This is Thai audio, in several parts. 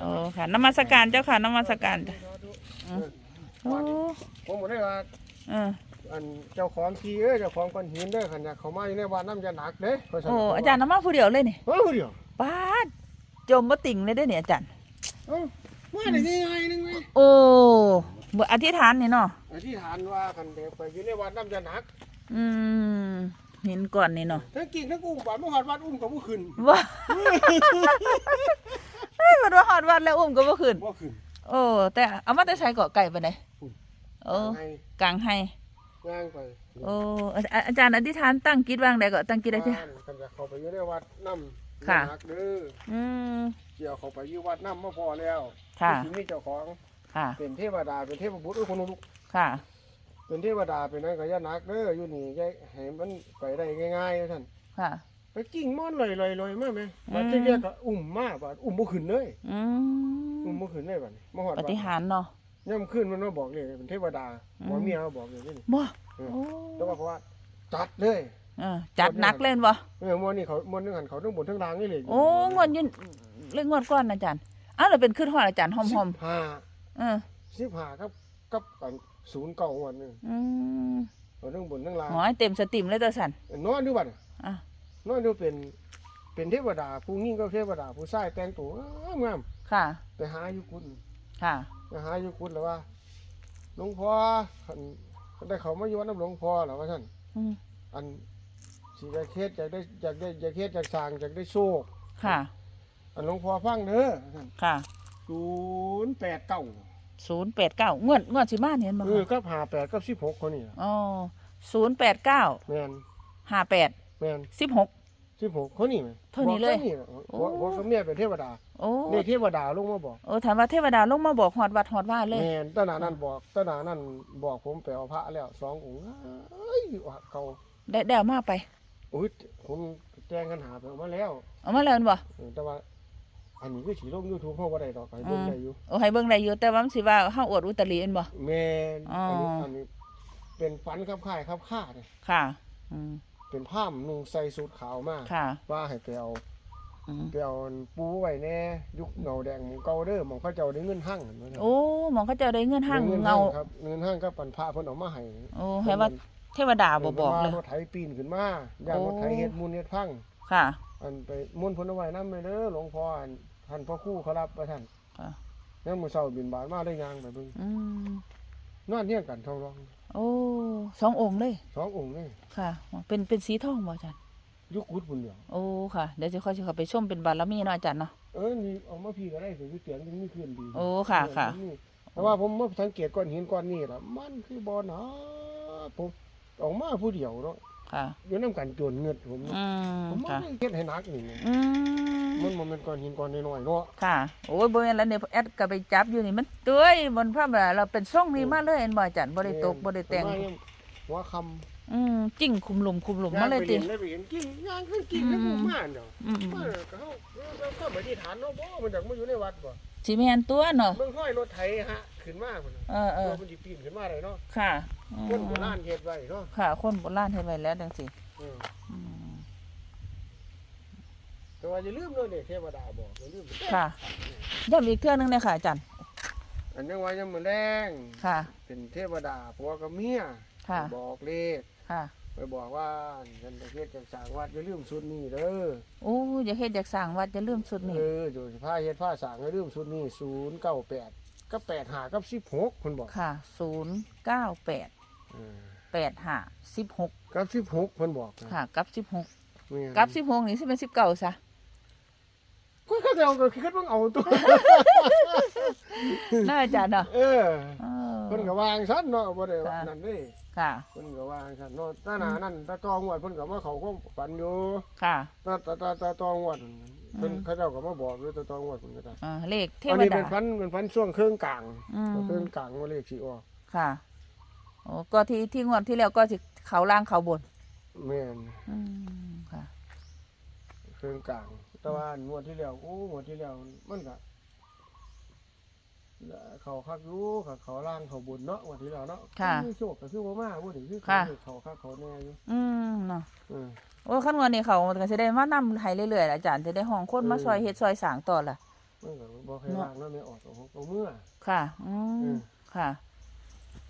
โอ้ค่ะนมัสการเจ้าค่ะนมัสการจ้ะอืมโอ้ผมบอกได้ว่าเอออันเจ้าของที่เอ้ยเจ้าของก้อนหินเด้อขันอยากเขามาอยู่ในบ้านน้ำจะหนักเด้เพิ่นสั่นโอ้อาจารย์นมาผู้เดียวเลยนี่เฮ้ยเดี๋ยวป้าดจมบ่ติ่งเลยเด้อเนี่ยอาจารย์เอ้าว่าได้ยังไงนึงไหมโอ้บ่อธิษฐานนี่เนาะอธิษฐานว่าขันเด็กไปอยู่ในวัดน้ำจะหนัก อืม หินก่อนนี่เนาะทั้งกิ่งทั้งอุ้มบาดมหอดวัดอุ้มกับผู้ขึ้นว้าเฮ้ยมันว่าฮอดวัดแล้วอุ้มก็บ่ขึ้นบ่ขึ้นโอ้แต่เอามาแต่ใช้เกาะไก่ไปไหนโอ้ให้กลางให้ย่างไปโอ้อาอาอาจารย์อธิษฐานตั้งกิจวางใดก็ตั้งกิจได้จ้ะขันอยากเขาไปอยู่ในวัดน้ำค่ะหนักเด้ออืมเกี่ยวเขาไปอยู่วัดน้ำมาพอแล้วค่ะที่มีเจ้าของค่ะเป็นเทวดาเป็นเทพบุตรเอ้ยคนลุกค่ะ เป็นเทวดาเป็นนั่นก็อย่าหนักเด้ออยู่นี่แกให้มันไปได้ง่ายๆท่านค่ะ ไปกิ่งม่อนลอยๆๆมาไหมอืมบัดที่แกก็อุ้มมาบัดอุ้มบ่ขึ้นเลยอือุ้มมบ่ขึ้นเลยบัดนี้มาฮอดปบัดฏิหารย์เนาะย่ำขึ้นมันมาบอกเลยเป็นเทวดาอืมหมอเมียมาบอกเลยนี่บ่เออโอ้แต่ว่าเพราะว่าจัดเลยเออจัดหนักเล่นบ่เออมอนี่เขามอนึงหันเขาทั้งบนทั้งล่างนี่เลยโอ้งวดยืนเล่นงวดก้อนนะอาจารย์อ้าวเราเป็นขึ้นหอดอาจารย์หอมสิบห้าๆเออสิบห้าครับกับกัน ศูนย์เก่าวันหนึงอืมเขาทั้งบนทั้งล่างหมอยเต็มสติมเลยตัวสันนอนดูบัดอะนอนดูเป็น เป็นเทวดาผู้ยิ่งก็เทวดาผู้ชายแต่งตัวงามค่ะ ๆไปหาอยู่คุณค่ะ ไปหาอยู่คุณแล้วว่าหลวงพ่อคันได้เขามาอยู่วัดน้ำหลวงพ่อแล้วว่าท่านอืมอันสิจะเคสอยากได้อยากได้อยากเคสอยากสร้างอยากได้โชคค่ะ อันหลวงพ่อฟังเด้อท่านค่ะ ศูนย์แปดเก้า ศูนย์แปดเก้างวดงวดสิมาเห็นบ่เออกับหาแปดกับสิบหกคนนี่ล่ะอ๋อศูนย์แปดเก้าแม่นห้าแปดแม่นสิบหก สิบหกคนนี่ไหมเท่านี้เลยบอกท่าล่ะโอ้หัวหัวกับเมียเป็นเทวดาโอ้นี่เทวดาลงมาบอกโอ้ถามว่าเทวดาลงมาบอกหอดวัดหอดว่าเลย แม่นตนานั้นบอกตนานั้นบอกผมไปเอาพระแล้วสององค์เอ้ยว่าเขาได้ได้เอามาไป อุ้ยผมแจ้งกันหาไปเอามาแล้วเอามาแล้วแม่นบ่เออแต่ว่า อันนี้คือสีลงยูทูบเพราะว่าได้ดอกไปเบิ่งได้อยู่โอ้ให้เบิ่งได้อยู่แต่ว่ามันสิว่าเฮาอวดอุตริแม่นบ่แม่นอ๋ออัอันนี้อันนี้เป็นฟันครับค่ายครับค่าเนี่ยค่ะ อืมเป็นผ้านุ่งใส่สูทขาวมาค่ะ ว่าให้ไปเอาอืมไปเอาปูไว้แน่ยุคเงาแดงหมูเก่าเด้อหมองเขาเจ้าได้เงินหั่งเห็นไหมครับโอ้หมองเขาเจะได้เงินห้างได้เงาหั่ครับเงินหั่งก็ปันพระเพิ่นเอามาให้โอ้ให้ว่าเทวดาบ่บอกเลยพิ่นว่ารถไถปีนขึ้นมาย่างรถไถเฮ็ดมูลเฮ็ดพังค่ะ อันไปมุ่นต์เพนเอาไว้นำไปเด้อหลวงพ่ออันท่านพ่อครู่เขารับไว้ท่านค่ะงั้นมื้อเช้าบินบาตมาได้ยางไปเบิ่งอืมนอนเฮียงกันท้องร้องโอ้สององค์เลยสององค์นี่ค่ะ เป็นเป็นสีทองบ่อาจารย์ยุคกุดบุญเหลียวโอ้ค่ะเดี๋ยวจะค่อยสิเข้าไปชมเป็นบารมีเนาะอาจารย์เนาะ เออนี่เอามาพี่ก็ได้สิอยู่เสียงยังมีคืนดีโอ้ค่ะค่ะเออนี่แต่ว่าผมมาสังเกตก้อนหินก้อนนี้ล่ะมันคือบ่หนาผมออกมาผู้เดียวเนาะ ค่ะ อยู่นํกันจนเงิดผมอืมผมบ่ค่ะได้เฮ็ดให้หนักนี่อืมมันบ่แม่นก้อนหินก้อนน้อยๆเนาะค่ะ โอ้ยบ่แม่นแล้วเนี่ยแอดก็ไปจับอยู่นี่มันเตื้อยบนภาพเราเป็นทรงนี้มาเลยเห็นบ่อาจารย์บ่ได้ตกบ่ได้แต่งประมาณนี้หัวคำอืมจิ้งคุมหลุมคุมหลุมมาเลยติงไปเห็นกิ่งย่างขึ้นกิ่งแล้วอืกูมมาเนาะอืมมาก็เฮาเราก็มาที่ฐานเนาะบ่มันจากมาอยู่ในวัดบ่สิแม่นตัวเนาะเบิ่งห้อยรถไถฮะขึ้นมาพุ่นน่ะเออเออตัวมันสิปีนขึ้นมาได้เนาะค่ะคนโบราณเฮ็ดไว้เนาะค่ะ คนโบราณเฮ็ดไว้แล้วจังซี่เอออืมแต่ว่าอย่าลืมเนาะนี่เทวดาบอกอย่าลืมค่ะย้ำอีกเทื่อนึงเลยค่ะอาจารย์ อันยังว่ายังมื้อแรงค่ะ เป็นเทวดาผัวกับเมียค่ะไปบอกเลขค่ะ ไปบอกว่าฉันจะเฮ็ดจังสร้างวัดอย่าลืมสุดนี้เด้อโอ้อย่าเฮ็ดอยากสร้างวัดอย่าลืมสุดนี่เอออยู่สิพาเฮ็ดพาสร้างอย่าลืมสุดนี้098กับ85กับ16เพิ่นบอกค่ะศูนย์เก้าแปดเออแปดห้าสิบหกกับ16เพิ่นบอกนะค่ะ กับสิบหกแม่นกับสิบหกนี่สิเป็นสิบเก้าซะก็เขาจะเอาก็คิดว่าเอาตัว น่าอาจารย์เนาะเออเออ เพิ่นก็วางซั่นเนาะบ่ได้ว่าค่ะนั่นเด้ค่ะ เพิ่นก็วางซั่นเนาะตาหน้านั่นตาตองวดเพิ่นก็มาเข้าความฝันอยู่ค่ะ ตาตาตาตาตองวดเพิ่นอืมเขาเจ้าก็มาบอกอยู่ตาตองวดเพิ่นก็ได้อ่าเลขเทอันวนี้ดา เป็นฟันเป็นฟันช่วงเครื่องกลางอืม เครื่องกลางว่าเลขสิออกค่ะโอ้ก็ที่ที่งวดที่แล้วก็สิเขาล่างเขาบน แม่น อืมค่ะ เครื่องกลาง แต่ว่างวดที่แล้วโอ้งวดที่แล้วมันก็ เขาคักอยู่กับเขาล่างเขาบนเนาะวันที่แล้วเนาะค่ะมีโชคก็คือบ่มาบ่ถึงคือค่ะเขาคักเขาแน่อยู่อืมเนาะเออโอ้ขั้นวันนี้เขาก็สิได้มานำให้เรื่อยๆล่ะอาจารย์จะได้ห้องคนมาเออซอยเฮ็ดซอยสร้างต่อล่ะมันก็บ่เคยล่างเนาะไม่ออกเอาเอาเมื่อค่ะ อืเอมอค่ะ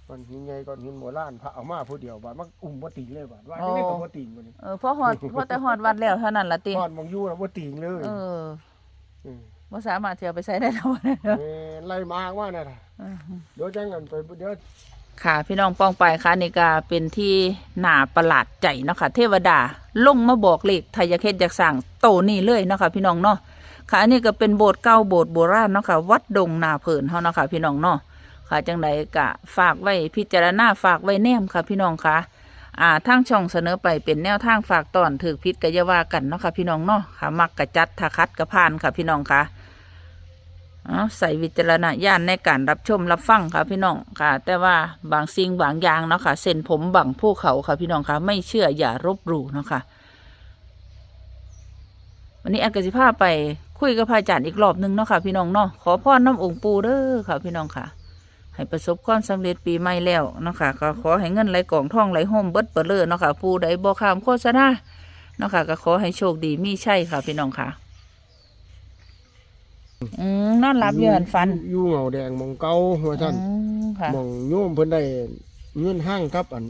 ก่อนหินใหญ่ก่อนหินโบราณพระเอามาผู้เดียวบาดมันอุ้มบ่ติงเลยบาดว่าอ๋อจะได้ก็บ่ติงบ่นี่เออพอฮอดพอแต่ฮอดวัดแล้วเท่านั้นล่ะติทอดมองอยู่แล้วบ่ติงเลย เออเออ บ่สามารถสิเอาไปใช้ได้แล้วแม่นไล่มากว่านั่นน่ะอืมเดี๋ยวจังกันไปเดี๋ยว ค่ะ พี่น้องป้องไปค่ะนี่ก็เป็นที่น่าประหลาดใจเนาะค่ะ เทวดาลงมาบอกเลขไทยาเคสอยากสั่งโตนี่เลยเนาะค่ะพี่น้องเนาะค่ะอันนี้ก็เป็นโบสถ์เก่าโบสถ์โบราณเนาะค่ะ วัดดงนาเผินเฮาเนาะค่ะ พี่น้องเนาะค่ะจังใดก็ฝากไว้พิจารณาฝากไว้แนมค่ะ พี่น้องค่ะ อ่าทางช่องเสนอไปเป็นแนวทางฝากตอนถือพิษกะอยาว่ากันเนาะค่ะพี่น้องเนาะค่ะมักกะจัดถ้าคัดกะพานค่ะพี่น้องค่ะ เอาใส่วิจารณญาณในการรับชมรับฟังค่ะพี่น้องค่ะ แต่ว่าบางสิ่งบางอย่างเนาะค่ะเส้นผมบังภูเขาค่ะพี่น้องค่ะ ไม่เชื่ออย่ารบหลู่เนาะค่ะวันนี้อดกสิภาไปคุยกับพระอาจารย์อีกรอบหนึงเนาะค่ะ พี่น้องเนาะขอพรน้ำองค์ปูเด้อค่ะ พี่น้องค่ะ ให้ประสบความสำเร็จปีใหม่แล้วเนาะค่ะก็ขอให้เงินไหลกล่องท่องไหลห่มเบิดเปิดเลยเนาะค่ะผู้ใดบ่ข้ามโฆษณาเนาะค่ะ ก็ขอให้โชคดีมีใช่ค่ะ พี่น้องค่ะ อืมนอนหลับอยู่หันฟันอยู่เหงาแดงหมองเก่าว่าซั่นอืมค่ะหมองโยมเพิ่นได้เงินห้างกับอัน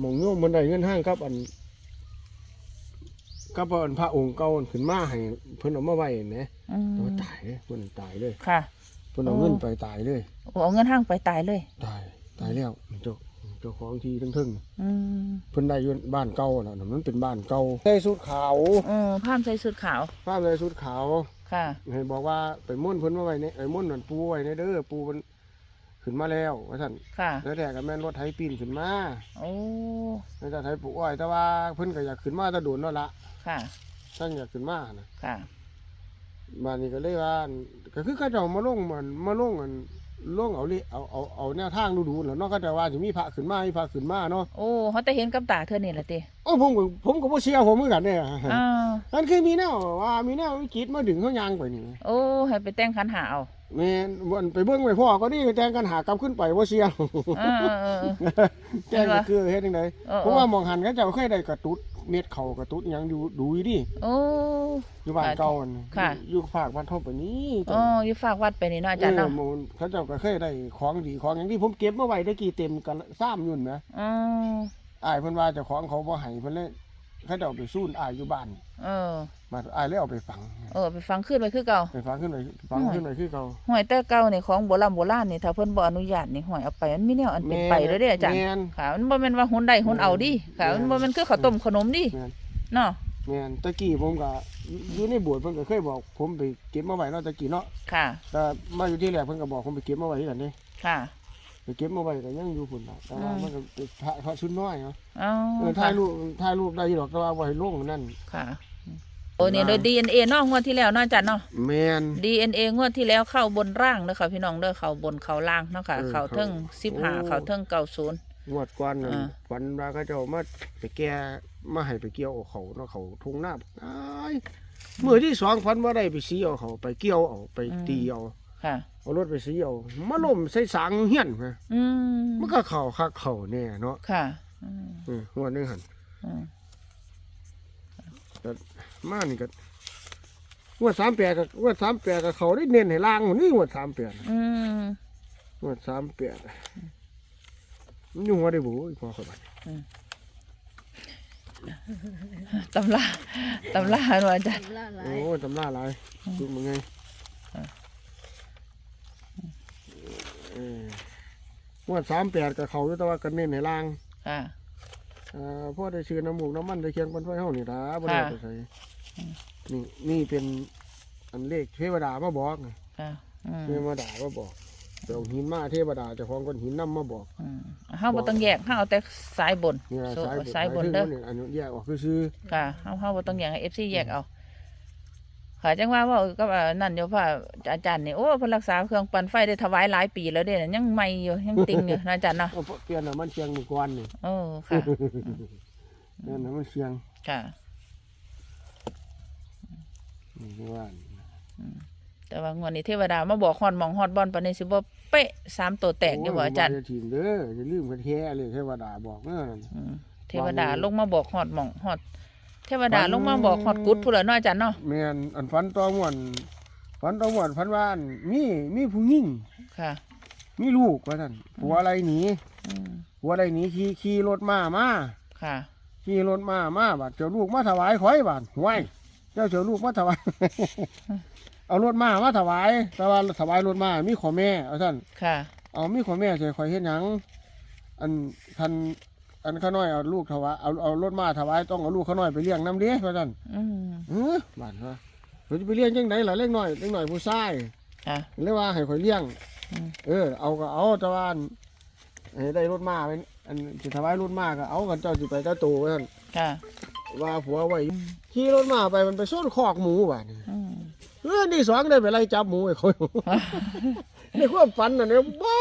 หมองโยมเพิ่นได้เงินห้างกับอันกับอันพระองค์เก่าขึ้นมาให้เพิ่นเอามาไว้แหมอืมแต่ว่าตายเลยเพิ่นตายเลยค่ะเพิ่นเอาโอ้เงินไปตายเลย โอ้เอาเงินห้างไปตายเลย ตายตายแล้วเจ้าเจ้าของที่ทึ่งอืมๆเพิ่นได้อยู่บ้านเก่าแล้วน่ะมันเป็นบ้านเก่าใส่สุดขาว เออผ้ามใส่สุดขาวภาพใส่สุดขาว ค่ะ ให้บอกว่าไปมุ่นเพิ่นมาไว้ในไอ้มุ่นนั่นปูไว้ในเด้อปูมันขึ้นมาแล้วว่าซั่นค่ะแล้วแต่ก็แม่นรถไถปีนขึ้นมาโอ้แล้วจะไถปลูกอ้อยแต่ว่าเพิ่นก็อยากขึ้นมาแตะโดนนั่นละค่ะท่านอยากขึ้นมานะค่ะ บ้านนี้ก็เลยว่าก็คือเขาเจ้ามาลงมันมาลงอัน ลงเอาลิเอาเอาเอาแนวทางดูๆแล้วเนาะก็แต่ว่าสิมีพระขึ้นมามีพระขึ้นมาเนาะโอ้เขาแต่เห็นกับตาเธอนี่แหละติโอ้ผมก็ผมก็บ่เชื่อผมเหมือนกันเนี่ยอ่านั่นคือมีแนวว่ามีแนววิกฤตมาดึงเขายางไปนี่โอ้ให้ไปแต่งขันหาเอาแม่นวันไปเบิ่งไปพ่อก็นี่แจ้งกันหากลับขึ้นไปบ่เชื่อเออเออเออแจ้งก็คือเฮ็ดจังไดเออเพราะว่ามองหันเขาเจ้าเคยได้กระตุ้ด เม็ดเขากระตุ้ดหยังอยู่ดูอยู่ดิโอ้ อยู่บ้านเก่าอันค่ะ อยู่ภาคบ้านทบปานนี้อ๋ออยู่ฝากวัดไปนี่เนาะอาจารย์เนาะเออหมู่เขาเจ้าก็เคยได้ของดีของอย่างที่ผมเก็บมาไว้ได้กี่เต็มกันซ้ำยุ่นนะอืมอ้ายเพิ่นว่าเจ้าของเขาบ่ให้เพิ่นเลย เขาเจ้าไปซูนอ้ายอยู่บ้าน เออ มาอ้ายเลยเอาไปฝัง เออ ไปฟังขึ้นไปคือเก่า ไปฝังขึ้นไปฝังโอ้ยขึ้นไปคือเก่าหวยแต่เก่านี่ของโบราณโบราณนี่ถ้าเพิ่นบ่อนุญาตนี่หวยเอาไปมันมีแนวอันเป็นไปเด้อเด้ออาจารย์แม่น ค่ะมันบ่แม่นว่าหุนได้หุนเอาดิค่ะแม่นมันบ่แม่นคือข้าวต้มขนมดิแม่น เนาะแม่นตะกี้ผมก็อยู่ในโบสถ์เพิ่นก็เคยบอก ผมไปเก็บมาไว้เนาะตะกี้เนาะค่ะ แต่มาอยู่ที่แรกเพิ่นก็บอกผมไปเก็บมาไว้คือกันเด้ค่ะไป เก็บมาไว้ก็ยังอยู่พุ่นน่ะแต่ว่าอืมมันก็เป็นพระพระชุดน้อยเนาะเอ๋อเออถ่ายรูปถ่ายรูปได้อยู่หรอกแต่ว่าบ่ให้ลงนั่น ค่ะโอ้นี่โดย DNA เนาะงวดที่แล้วเนาะอาจารย์เนาะ แม่น DNA งวดที่แล้วเข้าบนร่างเด้อค่ะพี่น้องเด้อเข้าบนเข้าล่างเนาะค่ะเออเข้าเทิงเข้า15โอ้ เข้าเทิง90 งวดก่อนนั่นอ่า ฝันว่าเขาเจ้ามาไปแก้มาให้ไปเกี่ยวเอาเขาเนาะเขาทุ่งนาอ้ายมื้อที่สองฝันว่าได้ไปสีเอาเขาไปเกี่ยวเอาไปตีเอา ค่ะ เอารถไปสีเอามาล่มใส่สังเฮียนแหมอืมมันก็เข้าคักเข้าแน่เนาะค่ะอืมเออหัวดหนึงหั่นอืมมานี่ก็งวด38ก็งวด38ก็เขาได้เน้นให้ล่างนี่งวด38อืมงวด38มันอยู่หัวได้บ่อีพอเขาบัดตำราตำราเนาะอาจารย์โอ้ตำราหลายดูมึงไง อ่า เอองวด38ก็เขาอยู่แต่ว่าก็เน้นให้ล่างค่ะ อ่าพ่อได้ชื่อน้ำหมูกน้ำมันได้เคียงปันไฟเฮานี่ล่ะบ่ได้ค่ะไปใส่นี่นี่เป็นอันเลขเทวดามาบอกไงค่ะอืมเทวดามาบอกเดี๋ยวหินมาเทวดาเจ้าของก้อนหินนํมาบอก อืมเฮาบ่ต้องแยกเฮาเอาแต่สายบนนี่ล่ะโซสายสายบนหมเด้อถึงว่าอันนี้แยกออกคือซื้อค่ะเฮาเฮาบ่ต้องแยกให้ FC แยกเอา ค่ะจังว่าเว่ากับอ่านั่นอยู่ว่าอาจารย์นี่โอ้เพิ่นรักษาเครื่องปั่นไฟได้ถวายหลายปีแล้วเด้น่ะยังใหม่อยู่ยังติงอยู่นะอาจารย์เนาะเอาเปลี่ยนน้ำมันเชียงมือก่อนนี่เออค่ะเปลี่ยนน้ำมันเชียงค่ะนี่ว่าอืมแต่ว่างวดนี้เทวดามาบอกฮอดหมองฮอดบอลปานนี้สิบ่เป๊ะสามตัวแตกอยู่บ่อาจารย์โบ่ได้ทีมเด้ออย่าลืมกันแท้เลยเทวดาบอกเด้อนั่นอืมเทวดาลงมาบอกฮอดหมองฮอด เทวดาลงมาบอกฮอดกุดพุ่นละเนาะอาจารย์เนาะแม่นอันฝันตอม่วนฝันตอม่วนฝันว่าอันมีมีผู้หญิงค่ะมีลูกว่าซั่นผัวอะไรหนีอืมผัวอะไรหนีขี่ขี่รถมามาค่ะ ขี่รถมามาบาดเจ้าลูกมาถวายข่อยบาดห้วยเจ้าเจ้าลูกมาถวาย เอารถมามาถวายแต่ว่าถวายรถมามีขอแม่เอาท่าน ค่ะ เอามีขอแม่ใส่ข่อยเฮ็ดหยัง อันท่าน อันข้าน้อยเอาลูกถวายเอาเอารถมาถวายต้องเอาลูกข้าน้อยไปเลี้ยงน้ำเด้ว่าท่านอืมเออบาดว่าเราจะไปเลี้ยงจังไดล่ะเล็กน้อยเล็กน้อยผู้ชายค่ะเลยว่าให้ข่อยเลี้ยง อืม เออ เอาก็เอาแต่ว่าอันให้ได้รถมาเป็นอันจะถวายรถมาก็เอากันเจ้าสิไปเจ้าโตว่าท่านค่ะว่าผัวไว้ขี่รถมาไปมันไปซ่อนคอกหมูบาดนี่อืมเออนี่สองได้ไปไล่จับหมูไอ้คน ในความฝันน่ะเนี่ยบ้า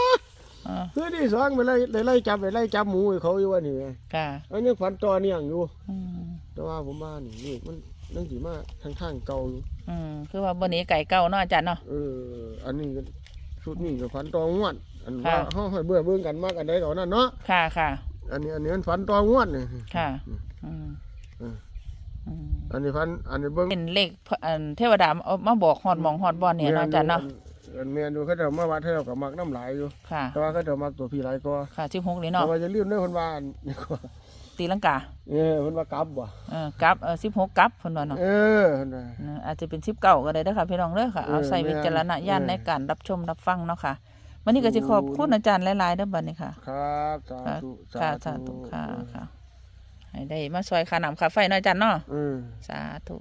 อ่าเพื่อที่สองไปไล่ได้ไล่จับไปไล่จับหมูไอ้เขาอยู่ว่านี่ค่ะอันนี้ฝันต่อเนื่องอยู่ อืมแต่ว่าผมว่านี่นี่มันนั่งสีมาทางทางเก่าอยู่อืมคือว่าบนนี้ไก่เก่าเนาะอาจารย์เนาะ เออ อันนี้ก็ชุดนี้ก็ฝันต่องวด อันค่ะว่าเฮาให้เบื่อเบิ่งกันมากอันใดก่อนนั่นเนาะ ค่ะค่ะ อันนี้อันนี้มันฝันต่องวดนี่ ค่ะ อืมเออ อืมอันนี้ฝันอันนี้เบิ่งเป็นเลขพอันเทวดาเอามาบอกฮอดหมองฮอดบอลเนี่ยเนาะอาจารย์เนาะอัน เมียนดูเขาเจะมาวัดให้เรากับมักน้ำหลายอยู่ ค่ะ แต่ว่าเขาเจะมักตัวพี่หลายก็ค่ะสิบหกนี่แต่เนาะว่าจะลืมเด้อคนว่าอันนี่ก็ตีลังกาเออคนว่ากลับบ่เออกับเออสิบหกกับเพิ่นว่าเนาะเออเพิ่นน่ะเอออาจจะเป็นสิบเก้าก็ได้เด้อค่ะพี่น้องเด้อค่ะเอาเออใส่วิจารณญาณแม่นในการรับชมรับฟังเนาะค่ะวันนี้ก็สิขอบคุณอาจารย์หลายๆเด้อบัดนี้ค่ะ ครับสาค่ะธุค่ะสาธุค่ะค่ะให้ได้มาซอยค่าน้ำค่าไฟเนาะอาจารย์เนาะเออ สาธุ